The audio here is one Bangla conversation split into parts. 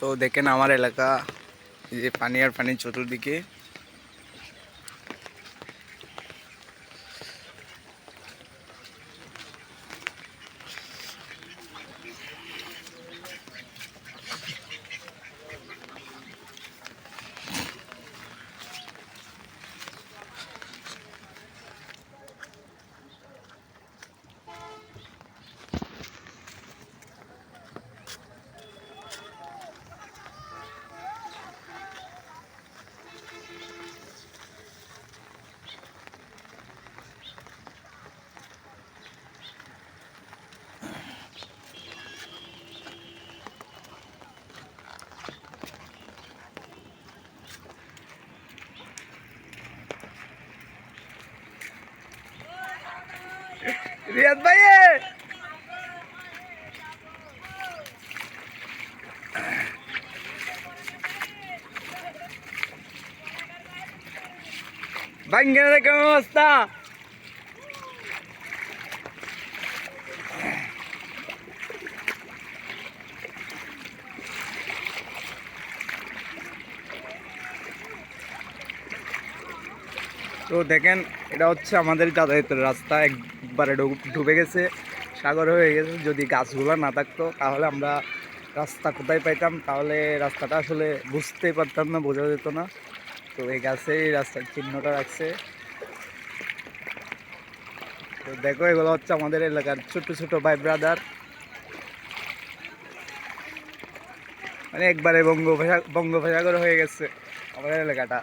তো দেখেন আমার এলাকা যে পানি আর পানির চতুর্দিকে। রিয়াদ ভাই বাঙ্গানের কেমন অবস্থা তো দেখেন, এটা হচ্ছে আমাদের যাতায়াতের রাস্তা। একবারে ডুব- গেছে, সাগর হয়ে গেছে। যদি গাছগুলো না থাকতো, তাহলে আমরা রাস্তা কোথায় পাইতাম? তাহলে রাস্তাটা আসলে বুঝতেই পারতাম না, বোঝা যেত না। তো এই গাছেই রাস্তার চিহ্নটা রাখছে। তো দেখো, এগুলো হচ্ছে আমাদের এলাকার ছোট ছোট ভাই ব্রাদার মানে একবারে বঙ্গোপসা, বঙ্গোপসাগর হয়ে গেছে আমাদের এলাকাটা।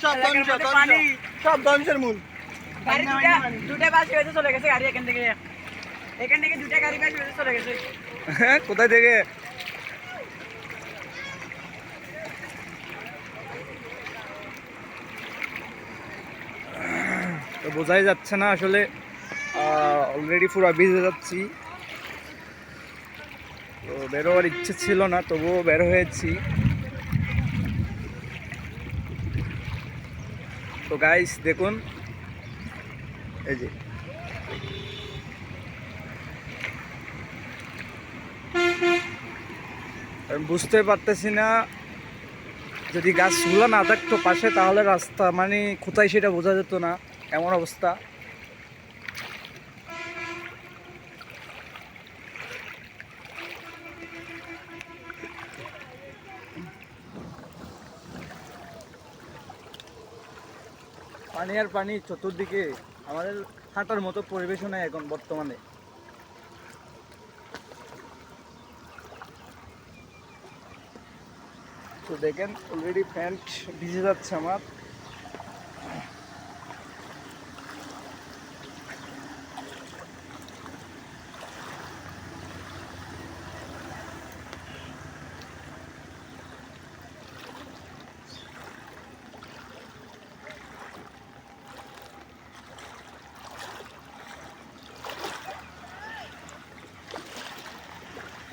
ছাতা ছাতা তো দেখেন এই সব ধ্বংসের মূল। দুটা দুটা বাস হয়েছে চলে গেছে গাড়ি এখান থেকে। এখান থেকে দুটা গাড়ি বাস হয়েছে চলে গেছে। কোথায় থেকে? তো বোঝাই যাচ্ছে না আসলে। অলরেডি পুরো ভিজে যাচ্ছি। তো বেরোবার ইচ্ছে ছিল না, তবুও বের হয়েছি। তো গাইস দেখুন, এই যে। আমি বুঝতে পারতেছি না, যদি গাছগুলো না থাকতো পাশে, তাহলে রাস্তা মানে কোথায় সেটা বোঝা যেত না, এমন অবস্থা। পানি আর পানি চতুর্দিকে আমাদের হাঁটার মতো পরিবেশও নেই এখন বর্তমানে। তো দেখেন অলরেডি প্যান্ট ভিজে যাচ্ছে আমার।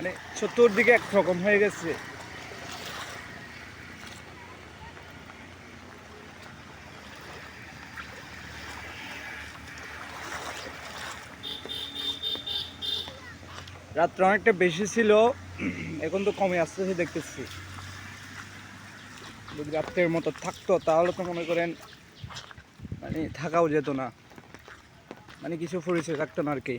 মানে চতুর্দিকে একরকম হয়ে গেছে। রাত্রে অনেকটা বেশি ছিল, এখন তো কমে আসতেছে দেখতেছি। যদি রাত্রের মতো থাকতো, তাহলে তো মনে করেন মানে থাকাও যেত না। মানে কিছু পরিচয় থাকতো না আর কি।